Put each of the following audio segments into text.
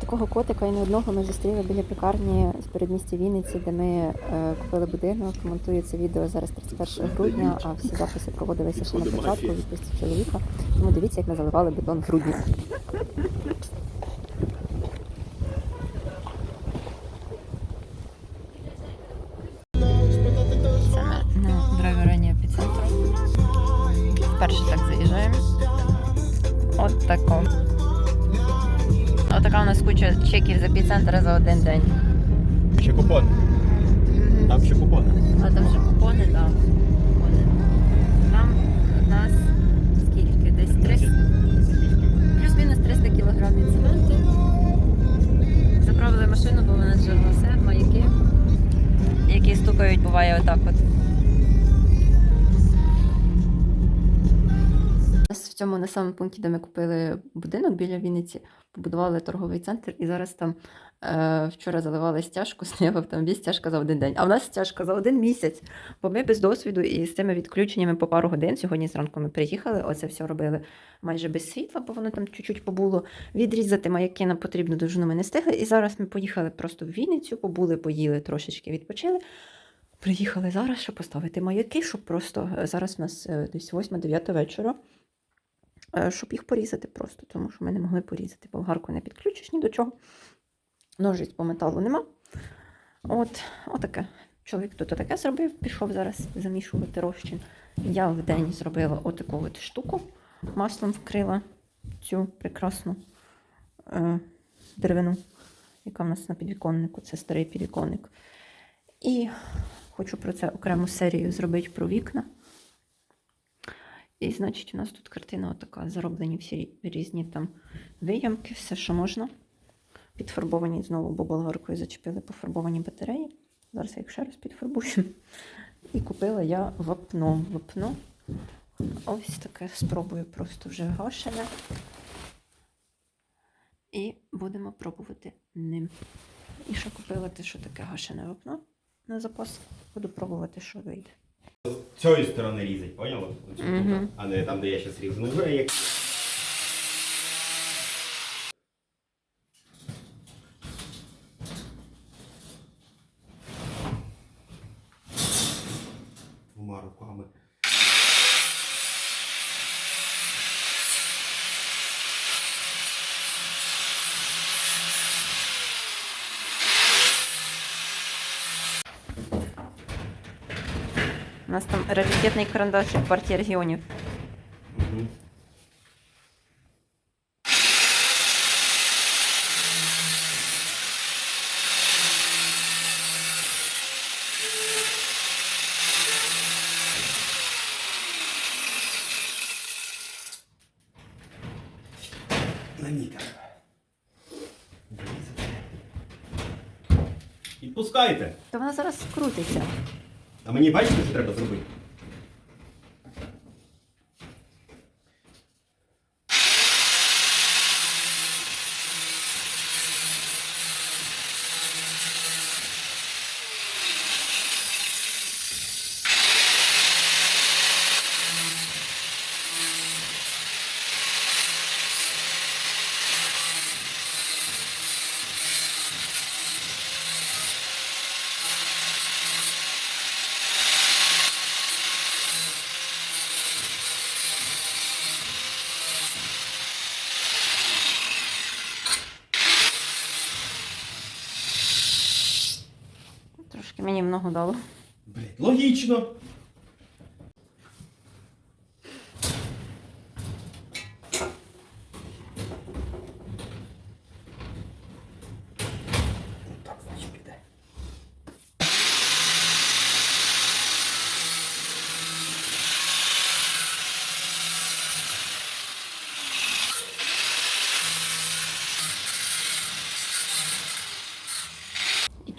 Такого котика і не одного ми зустріли біля пекарні з передмістя Вінниці, де ми е, купили будинок. Монтую це відео зараз 31 грудня, а всі записи проводилися ще на початку відпустці чоловіка. Тому дивіться, як ми заливали бетон в грудні. Епіцентра за один день. Ще купон. Там ще купон. А там вже купони, так. Купони. Там у нас скільки? Десь 300, плюс-мінус 300 кілограмів цементу. Заправили машину, бо вона все, маяки, які стукають, буває отак от. В цьому населеному пункті, де ми купили будинок біля Вінниці, побудували торговий центр, і зараз там е, вчора заливали стяжку, стояв автомобіль, стяжка за один день. А в нас стяжка за один місяць, бо ми без досвіду і з цими відключеннями по пару годин. Сьогодні зранку ми приїхали, оце все робили майже без світла, бо воно там чуть-чуть побуло. Відрізати маяки на потрібну довжину ми не встигли. І зараз ми поїхали просто в Вінницю, побули, поїли, трошечки відпочили. Приїхали зараз, щоб поставити маяки, щоб просто е, зараз у нас е, десь 8-9 вечора щоб їх порізати просто, тому що ми не могли порізати. Болгарку не підключиш ні до чого. Ножиць по металу нема. От, отаке. Чоловік тут таке зробив, пішов зараз замішувати розчин. Я в день зробила отаку от штуку, маслом вкрила цю прекрасну е, деревину, яка в нас на підвіконнику, це старий підвіконник. І хочу про це окрему серію зробити про вікна. І, значить, у нас тут картина така, зароблені всі різні там виямки, все, що можна. Підфарбовані знову, бо болгаркою зачепили пофарбовані батареї. Зараз я ще раз підфарбую. І купила я вапно. Вапно. Ось таке спробую просто вже гашене. І будемо пробувати ним. І ще купила те, що таке гашене вапно на запас. Буду пробувати, що вийде. З цієї сторони різать, поняла? Угу. А не там, де я зараз різну. Ну, як... Двома руками. Нас там раритетний карандашик партії регіонів. На мітер. Відпускайте. То вона зараз скрутиться. Мені бачите, що треба зробити? Мені. Блять, логічно.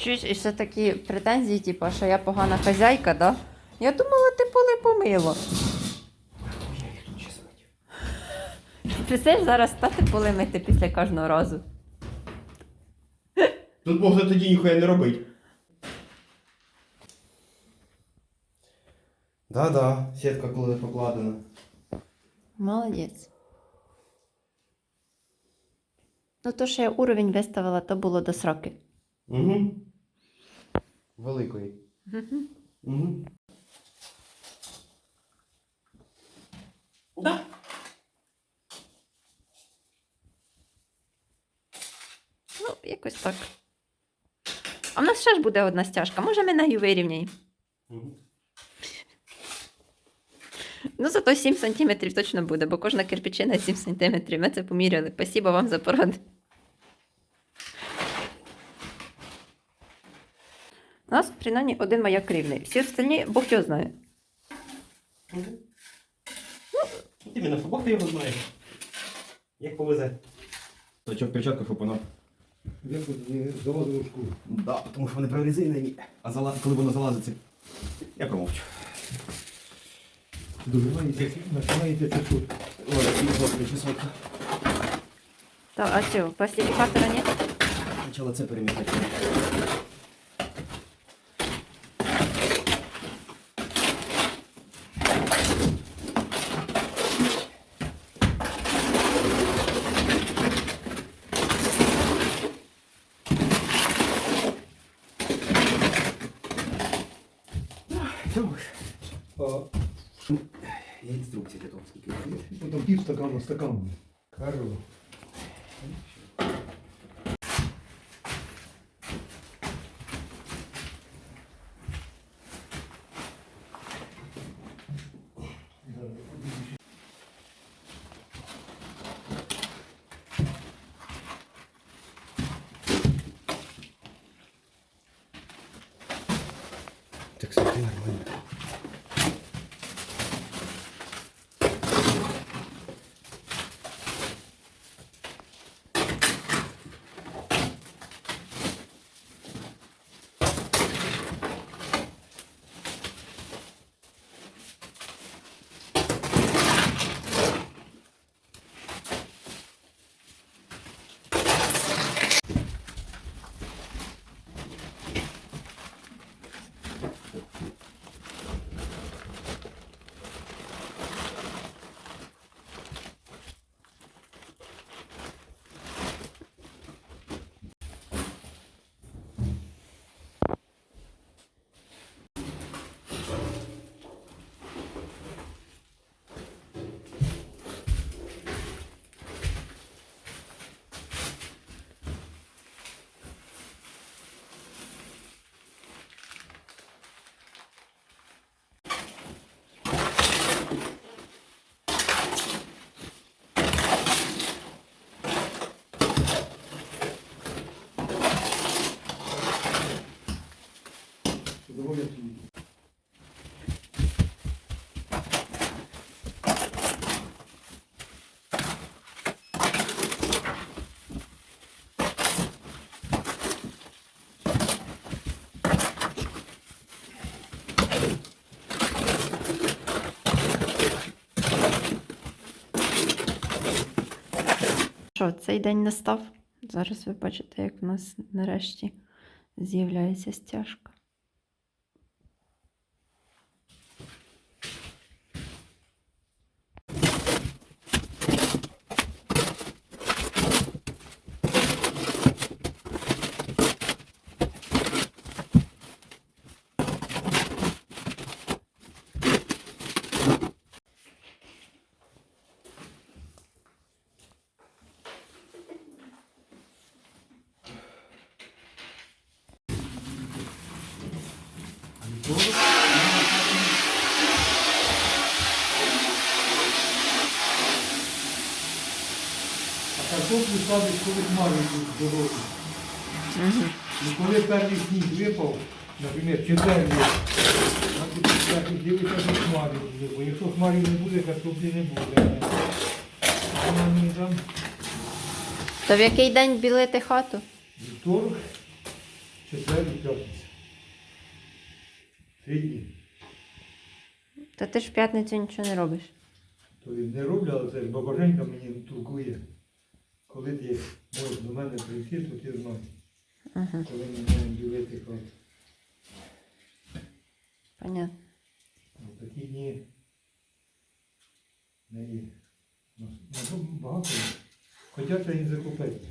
Чуєш, і ще такі претензії, типу, що я погана хазяйка, да? Я думала, ти поли помила. Я їх чесать. Представляєш, зараз стати поли мити після кожного разу. Тут можна тоді ніхуя не робить. Да-да, сітка коли покладена. Молодець. Ну, то, що я уровень виставила, то було до сроки. Угу. Великої. Мгм. Угу. Да. Ну, якось так. А в нас ще ж буде одна стяжка. Може, ми нею вирівняємо. Угу. Ну, зато 7 сантиметрів точно буде, бо кожна кирпичина 7 сантиметрів. Ми це поміряли. Спасибо вам за поради. У нас, принаймні, один маяк рівний. Всі остальні, Бог його знає. Ну, іменно, Бог ти його знає. Як повезе. Точок. Як от не залазило шкуру. Да, тому що вони прорезинені, а зала... коли воно залазиться. Я промовчу. Дожимаєте, починаєте це тут. Ладно, і зовсім чесотка. Та, а цього, пластифікатора ні? Почала це перемітати. А Є інструкція для того, скільки робити. Пів стакану Що, цей день настав? Зараз ви бачите, як в нас нарешті з'являється стяжка. А коли хмари йдуть дороги. Угу. І коли перший сніг випав, наприклад, ти так дивишся, що хмари буде. Бо якщо хмарів не буде, картоплі не буде. То в який день білити хату? вівторок, четвер і п'ятниця. Три дні. Та ти ж в п'ятницю нічого не робиш. То він не роблю, але це ж бабаженька мені толкує. Коли ти можеш до мене прийти, то ти знаєш, Угу. коли ми маємо ділити хату. Понятно. Ну, такі дні не є. Ну, ну, багато. Хоча це і закупити.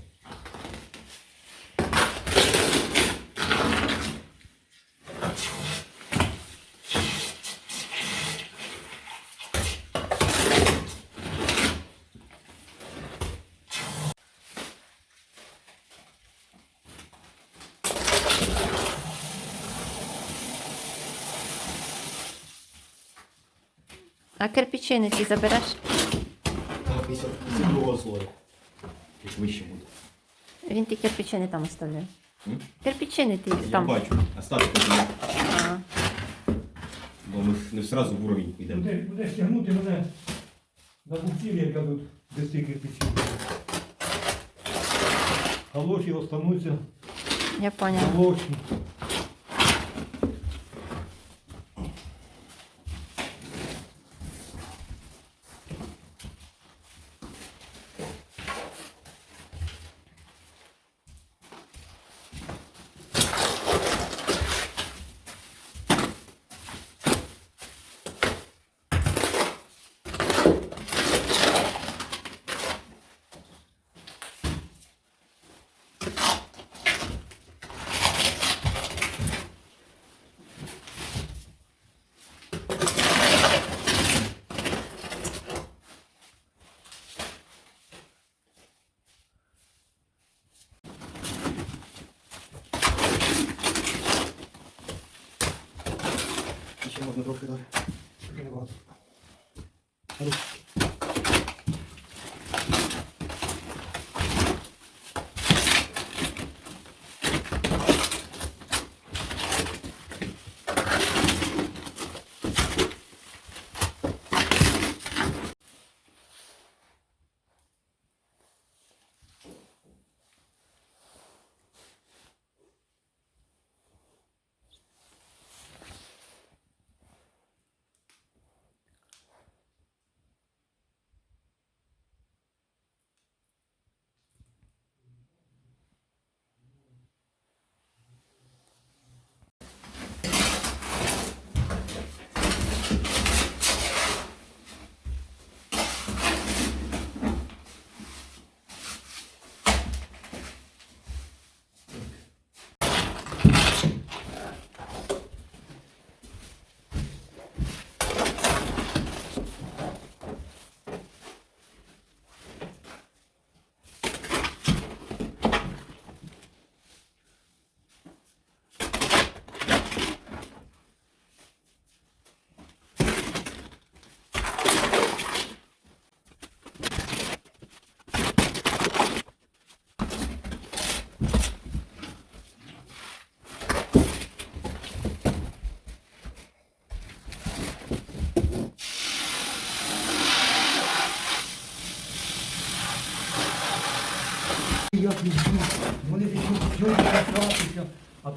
А кирпичини ти забереш? Так, після другого слою. Як вище буде. Він ті кирпичини там оставляє. М? Кирпичини ти Я там. бачу, остатки є. А, Бо ми ж не сразу в уровень йдемо. Буде, буде стягнути мене на буксирі, яка тут без цих кирпичів. Галоші остануться я поняла. молочні.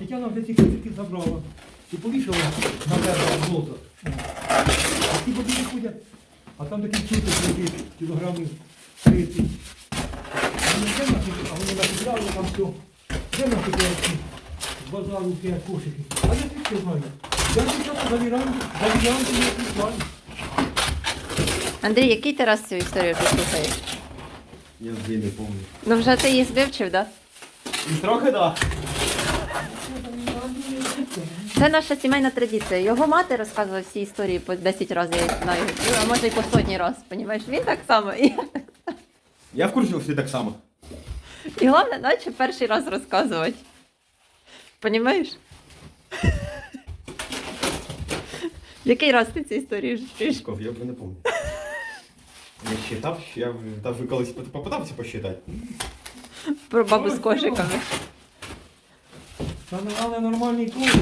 Тетяна вже ці ключики забрала і повішала на дерево блока. А ті бабі ходять, а там такі чути які кілограмів 30. Вони де на а вони накидали там все. Де на такі з базару п'ять кошики. А я звідки знаю? Я дівчата за віранду, за віранду не знаю. Андрій, який ти раз цю історію ти слухаєш? Я вже не пам'ятаю. Ну вже ти її вивчив, так? Да? Трохи так. Це наша сімейна традиція. Його мати розказувала всі історії по 10 разів, я знаю. А може й по сотні разів, понімаєш? Він так само. І, Я в курсі, що ти так само. і головне, наче перший раз розказувати. Понімаєш? Який раз ти цю історію вже я вже не пам'ятаю. Я считав, я навіть колись попитався посчитати. Про бабу з кошиками. Та але нормальний колір.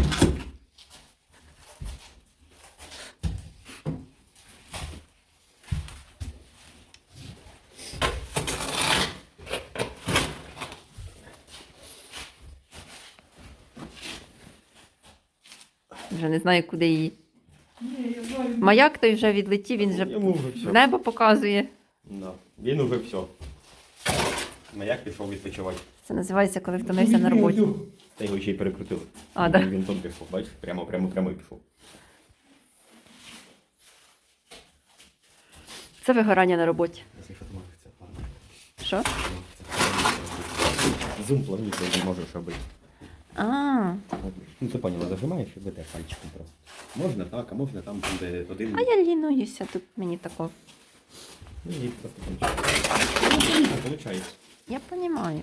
Вже не знаю, куди її. Ні, я знаю. Маяк той вже відлетів, він вже Йому вже все. небо показує. Да. Він уже все. Маяк пішов відпочивати. Це називається, коли втомився на роботі. Та його ще й перекрутили. А, він, да? він там пішов, бачиш, прямо, прямо, прямо і пішов. Це вигорання на роботі. Що, це. Зум планується, не можеш робити. А, Ну ти поняла, зажимаєш і веде пальчиком просто. Можна так, а можна там, де один. а я лінуюся тут мені тако. Ну і просто кончить. Ну, виходить. Я розумію.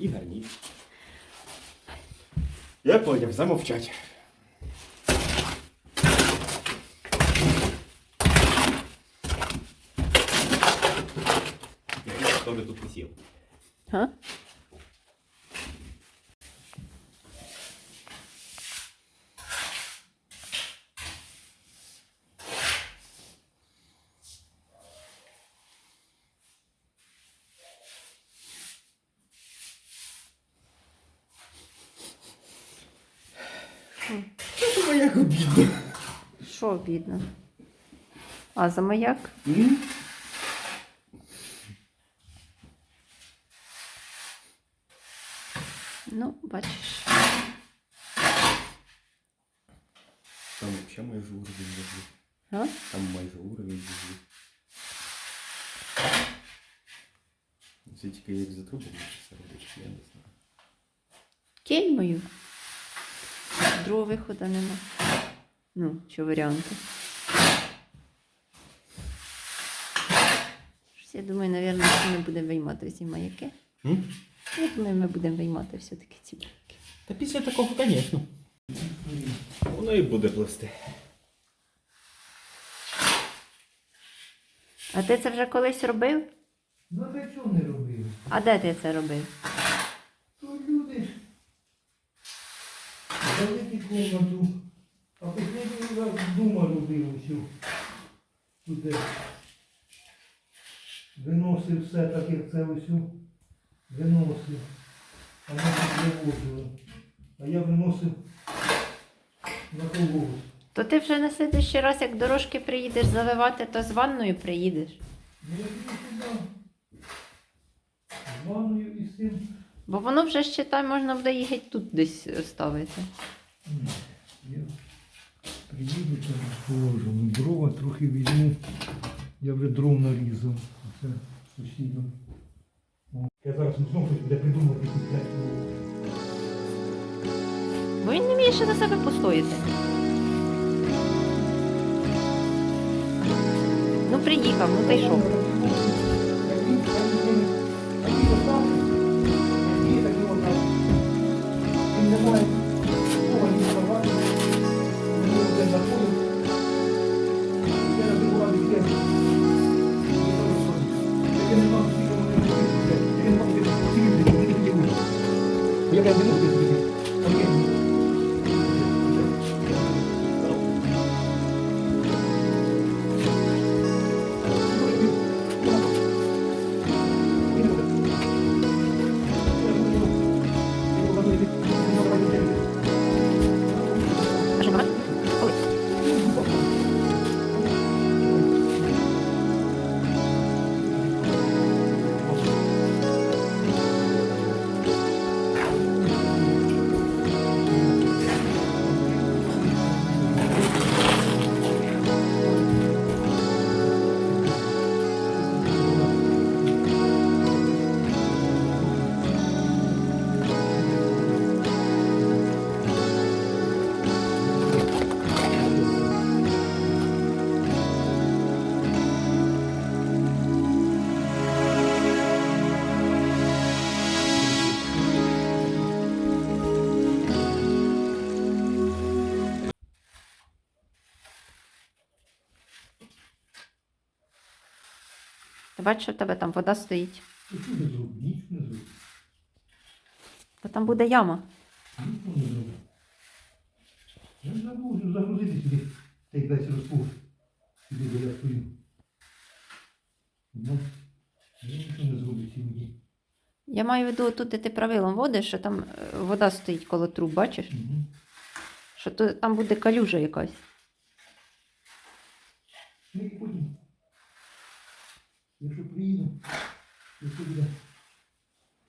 І гарніше. Я поняв, замовчать. Кто би тут висів? А? Обідно? А за маяк? Ну, бачиш. Там взагалі майже уровень везли. А? Там майже уровень везли. Це тільки як за все робить, я не знаю. Кинь мою. Другого виходу нема. Ну, що варіанти. Щось, я думаю, напевно, що ми будемо виймати ці маяки. М? Я думаю, ми будемо виймати все-таки ці маяки. Та після такого, звісно. Воно і буде плести. А ти це вже колись робив? Ну а для чого не робили? А де ти це робив? То люди великі комнату, а останній раз вдома робив усю. Туди. Виносив все так, як це усю. Виносив. А ми тут вивозили. А я виносив на колгосп. То ти вже на слідуючий раз, як дорожки приїдеш заливати, то з ванною приїдеш. Ну я піду сюди. З ванною і з цим. Бо воно вже ще там можна буде їх геть тут десь ставити. Ні, Приїду там положу. Ну, дрова трохи візьму. Я вже дров нарізав. Це сусідом. Я зараз знову щось буде придумати. Бо він не вміє ще за себе постояти. Ну, приїхав, ну та й що? Я бачиш, в тебе там вода стоїть. Нічого не зроблю, нічого не зроблю. Бо там буде яма. Нічого не зроблю. Я забув загрузити сюди цей весь розпуш. Сюди, де я стою. Ну, я нічого не зроблю сьогодні. Я маю в виду, тут де ти правилом водиш, що там е, вода стоїть коло труб, бачиш? Угу. Що то, там буде калюжа якась. Ну і потім, якщо приїду, якщо буде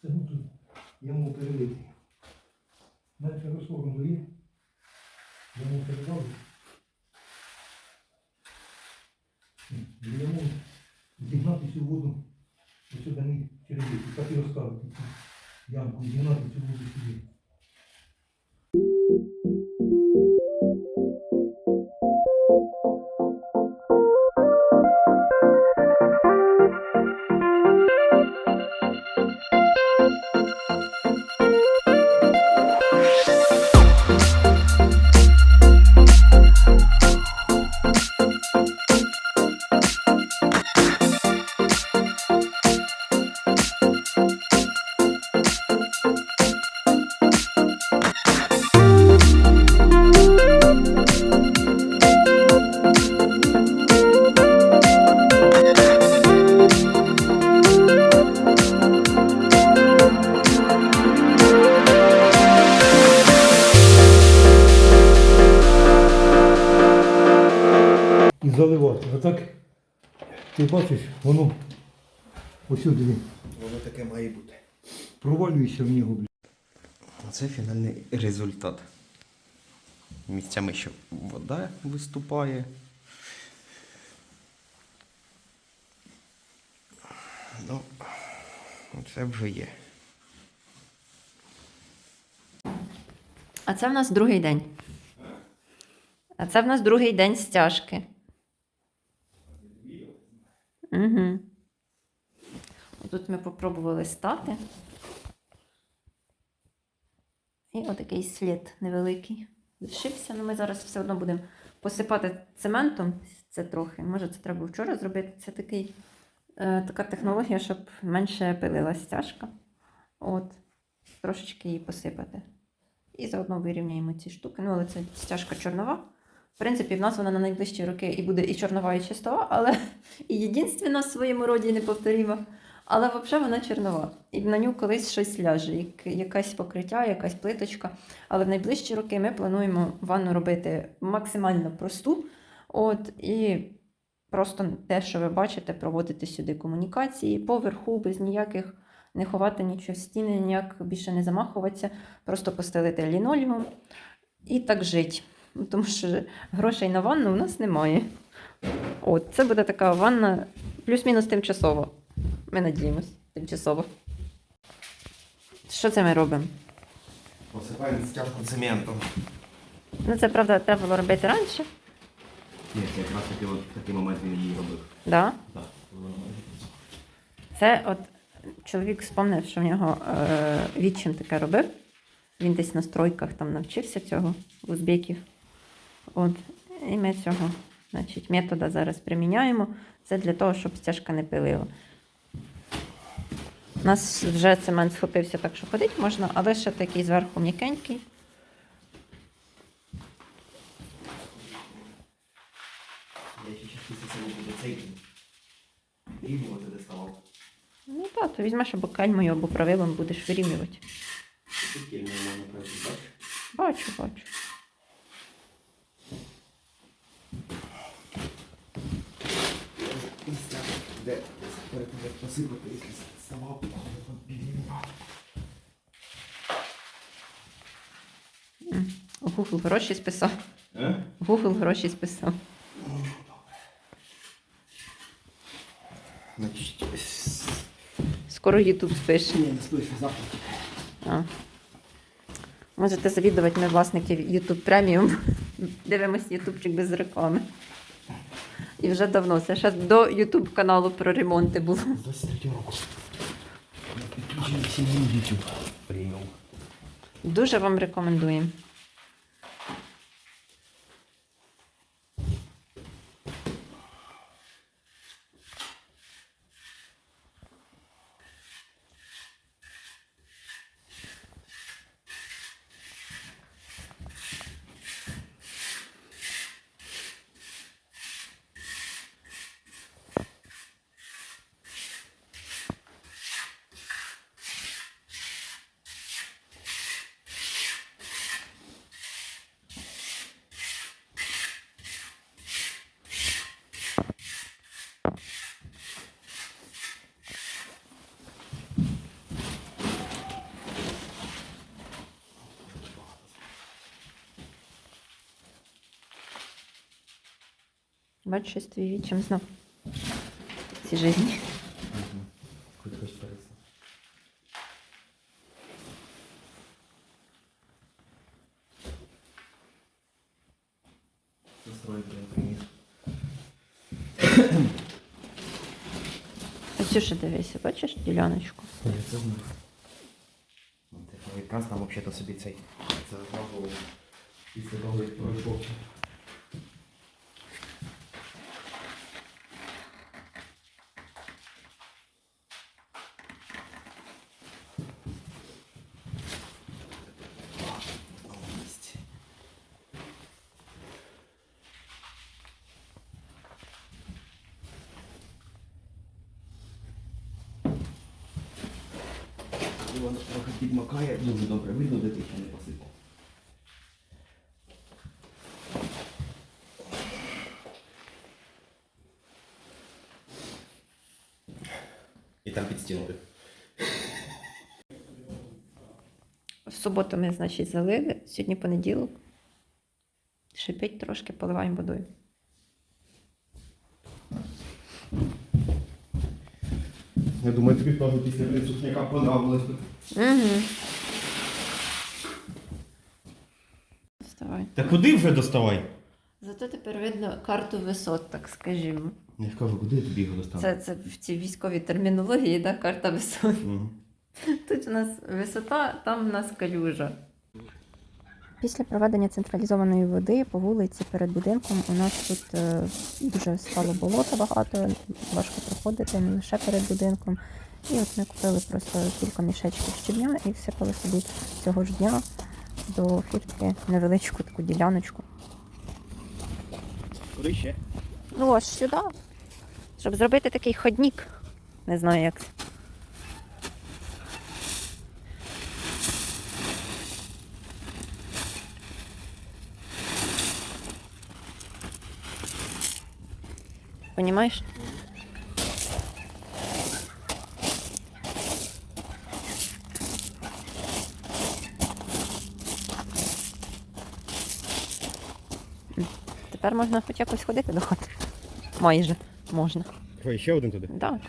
це тут я перелити. Менше розсором є, я можу передати. Я зігнати цю воду ось сюди не чередити, так і розставити ямку, зігнати цю воду сюди. Ти бачиш, воно усюди він Воно таке має бути. провалюється в нього. блін. Це фінальний результат. Місцями ще вода виступає. Ну, це вже є. А це в нас другий день. А це в нас другий день стяжки. Угу. Тут ми попробували стати. І отакий слід невеликий. Лишився. Ну, ми зараз все одно будемо посипати цементом. Це трохи. Може, це треба вчора зробити. Це такий, е, така технологія, щоб менше пилила стяжка. От, трошечки її посипати. І заодно вирівняємо ці штуки. Ну, але це стяжка чорнова. В принципі, в нас вона на найближчі роки і буде і чорнова, і чистова, але і єдинственна в своєму роді неповторіма. Але взагалі вона чорнова. І на нього колись щось ляже, як- якесь покриття, якась плиточка. Але в найближчі роки ми плануємо ванну робити максимально просту. От, і просто те, що ви бачите, проводити сюди комунікації поверху, без ніяких не ховати нічого в стіни, ніяк більше не замахуватися, просто постелити лінолеум і так жити. Ну, Тому що грошей на ванну у нас немає. От, це буде така ванна плюс-мінус тимчасово. Ми надіємось, тимчасово. Що це ми робимо? Посипаємо стяжку цементом. Ну, це правда, треба було робити раніше. Ні, це якраз таки от такий момент він її робив. Да? Так. Це от чоловік вспомнив, що в нього е, відчим таке робив. Він десь на стройках там навчився цього узбеків. От. І ми цього значить, метода зараз приміняємо. Це для того, щоб стяжка не пилила. У нас вже цемент схопився так, що ходити можна, але ще такий зверху м'якенький. Ну так, то візьмеш або кальмою, або правилом будеш вирівнювати. Бачу, бачу. Де перед тим, як посипати, якщо ставав, піднімав. Google гроші списав. Е? Google гроші списав. Скоро YouTube спише. Ні, не спиш, завтра. Можете завідувати ми власники YouTube преміум. Дивимось ютубчик без реклами. І вже давно. Це ще до YouTube каналу про ремонти було. 23 року. YouTube. Прийом. Дуже вам рекомендуємо. Бачиш, щось твій вічим знав. в цій житті. Хоч я дивися, бачиш діляночку? Я це якраз там взагалі собі цей. Це зразу після того, як пройшов. І там під підстілки. В суботу ми, значить, залили. Сьогодні понеділок. Шипить трошки, поливаємо водою. Я думаю, тобі теж після присутняка понравилось. Угу. Доставай. Та куди вже доставай? Зато тепер видно карту висот, так скажімо. Я ж кажу, куди я тобі його доставив? Це, це в цій військовій термінології, да, карта висот. Мгм. Тут у нас висота, там у нас калюжа. Після проведення централізованої води по вулиці перед будинком у нас тут е, дуже стало болота багато, важко проходити не лише перед будинком. І от ми купили просто кілька мішечків щебня і всипали собі цього ж дня до фіртки невеличку таку діляночку. Куди ще? Ну ось сюди. Щоб зробити такий ходник. Не знаю як. Понімаєш? Тепер можна хоч якось ходити до хати. Майже можна. Ще один туди? Так.